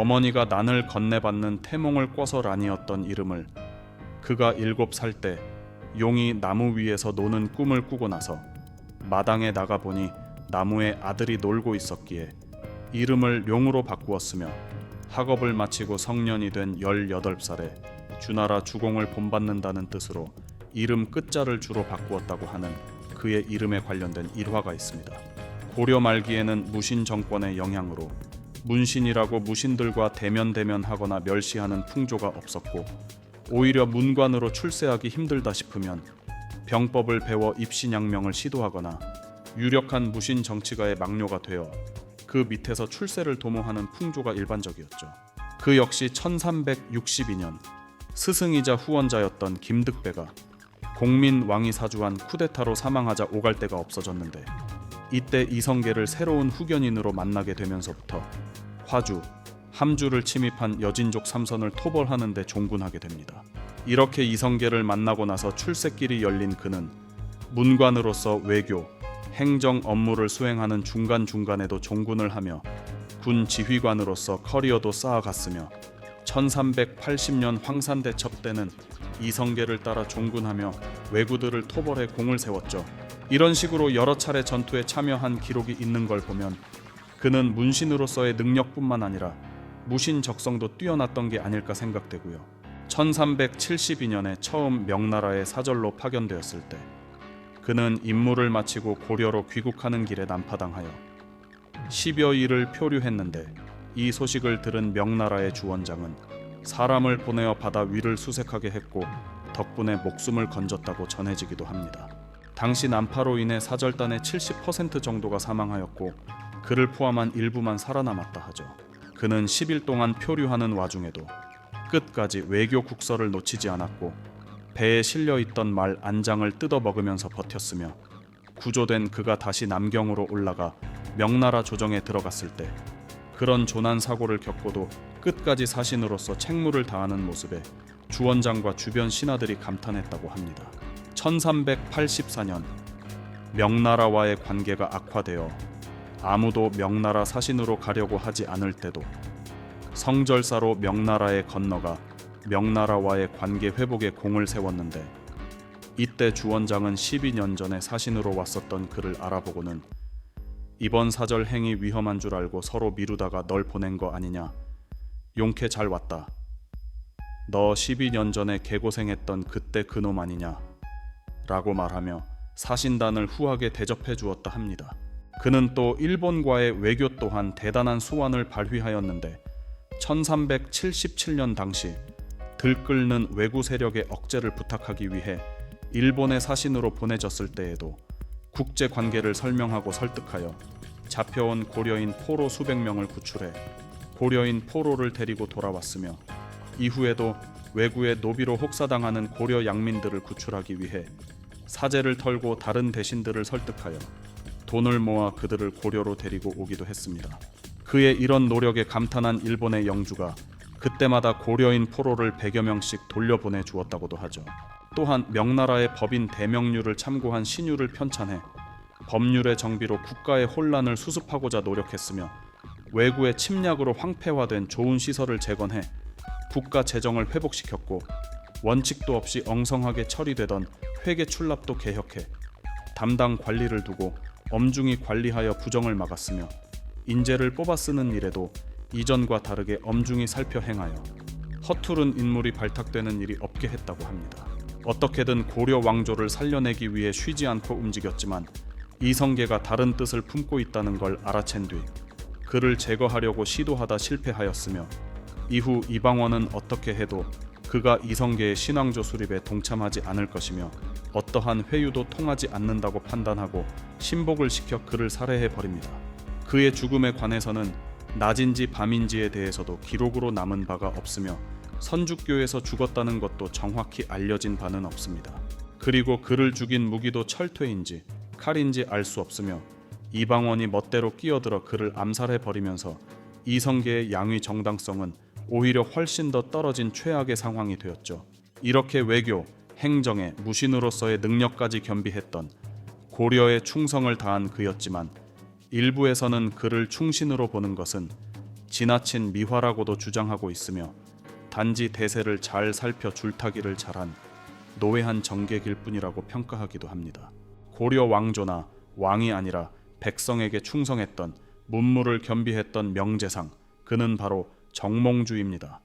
어머니가 난을 건네받는 태몽을 꿔서라니었던 이름을 그가 일곱 살 때 용이 나무 위에서 노는 꿈을 꾸고 나서 마당에 나가 보니 나무에 아들이 놀고 있었기에 이름을 용으로 바꾸었으며 학업을 마치고 성년이 된 18살에 주나라 주공을 본받는다는 뜻으로 이름 끝자를 주로 바꾸었다고 하는 그의 이름에 관련된 일화가 있습니다. 고려 말기에는 무신 정권의 영향으로 문신이라고 무신들과 대면대면하거나 멸시하는 풍조가 없었고 오히려 문관으로 출세하기 힘들다 싶으면 병법을 배워 입신양명을 시도하거나 유력한 무신 정치가의 막료가 되어 그 밑에서 출세를 도모하는 풍조가 일반적이었죠. 그 역시 1362년 스승이자 후원자였던 김득배가 공민 왕이 사주한 쿠데타로 사망하자 오갈 데가 없어졌는데 이때 이성계를 새로운 후견인으로 만나게 되면서부터 화주, 함주를 침입한 여진족 삼선을 토벌하는 데 종군하게 됩니다. 이렇게 이성계를 만나고 나서 출세길이 열린 그는 문관으로서 외교, 행정 업무를 수행하는 중간중간에도 종군을 하며 군 지휘관으로서 커리어도 쌓아갔으며 1380년 황산대첩 때는 이성계를 따라 종군하며 왜구들을 토벌해 공을 세웠죠. 이런 식으로 여러 차례 전투에 참여한 기록이 있는 걸 보면 그는 문신으로서의 능력뿐만 아니라 무신 적성도 뛰어났던 게 아닐까 생각되고요. 1372년에 처음 명나라에 사절로 파견되었을 때 그는 임무를 마치고 고려로 귀국하는 길에 난파당하여 10여 일을 표류했는데 이 소식을 들은 명나라의 주원장은 사람을 보내어 바다 위를 수색하게 했고 덕분에 목숨을 건졌다고 전해지기도 합니다. 당시 난파로 인해 사절단의 70% 정도가 사망하였고 그를 포함한 일부만 살아남았다 하죠. 그는 10일 동안 표류하는 와중에도 끝까지 외교 국서를 놓치지 않았고 배에 실려 있던 말 안장을 뜯어 먹으면서 버텼으며 구조된 그가 다시 남경으로 올라가 명나라 조정에 들어갔을 때 그런 조난 사고를 겪고도 끝까지 사신으로서 책무를 다하는 모습에 주원장과 주변 신하들이 감탄했다고 합니다. 1384년 명나라와의 관계가 악화되어 아무도 명나라 사신으로 가려고 하지 않을 때도 성절사로 명나라에 건너가 명나라와의 관계 회복에 공을 세웠는데 이때 주원장은 12년 전에 사신으로 왔었던 그를 알아보고는 이번 사절 행이 위험한 줄 알고 서로 미루다가 널 보낸 거 아니냐. 용케 잘 왔다. 너 12년 전에 개고생했던 그때 그놈 아니냐 라고 말하며 사신단을 후하게 대접해 주었다 합니다. 그는 또 일본과의 외교 또한 대단한 수완을 발휘하였는데 1377년 당시 들끓는 외구 세력의 억제를 부탁하기 위해 일본의 사신으로 보내졌을 때에도 국제 관계를 설명하고 설득하여 잡혀온 고려인 포로 수백 명을 구출해 고려인 포로를 데리고 돌아왔으며 이후에도 외구의 노비로 혹사당하는 고려 양민들을 구출하기 위해 사제를 털고 다른 대신들을 설득하여 돈을 모아 그들을 고려로 데리고 오기도 했습니다. 그의 이런 노력에 감탄한 일본의 영주가 그때마다 고려인 포로를 100여 명씩 돌려보내 주었다고도 하죠. 또한 명나라의 법인 대명률을 참고한 신유를 편찬해 법률의 정비로 국가의 혼란을 수습하고자 노력했으며 외구의 침략으로 황폐화된 좋은 시설을 재건해 국가 재정을 회복시켰고 원칙도 없이 엉성하게 처리되던 회계 출납도 개혁해 담당 관리를 두고 엄중히 관리하여 부정을 막았으며 인재를 뽑아 쓰는 일에도 이전과 다르게 엄중히 살펴 행하여 허투른 인물이 발탁되는 일이 없게 했다고 합니다. 어떻게든 고려 왕조를 살려내기 위해 쉬지 않고 움직였지만 이성계가 다른 뜻을 품고 있다는 걸 알아챈 뒤 그를 제거하려고 시도하다 실패하였으며 이후 이방원은 어떻게 해도 그가 이성계의 신왕조 수립에 동참하지 않을 것이며 어떠한 회유도 통하지 않는다고 판단하고 신복을 시켜 그를 살해해 버립니다. 그의 죽음에 관해서는 낮인지 밤인지에 대해서도 기록으로 남은 바가 없으며 선주교에서 죽었다는 것도 정확히 알려진 바는 없습니다. 그리고 그를 죽인 무기도 철퇴인지 칼인지 알 수 없으며 이방원이 멋대로 끼어들어 그를 암살해 버리면서 이성계의 양위 정당성은 오히려 훨씬 더 떨어진 최악의 상황이 되었죠. 이렇게 외교, 행정에 무신으로서의 능력까지 겸비했던 고려의 충성을 다한 그였지만 일부에서는 그를 충신으로 보는 것은 지나친 미화라고도 주장하고 있으며 단지 대세를 잘 살펴 줄타기를 잘한 노회한 정객일 뿐이라고 평가하기도 합니다. 고려 왕조나 왕이 아니라 백성에게 충성했던 문무를 겸비했던 명재상 그는 바로 정몽주입니다.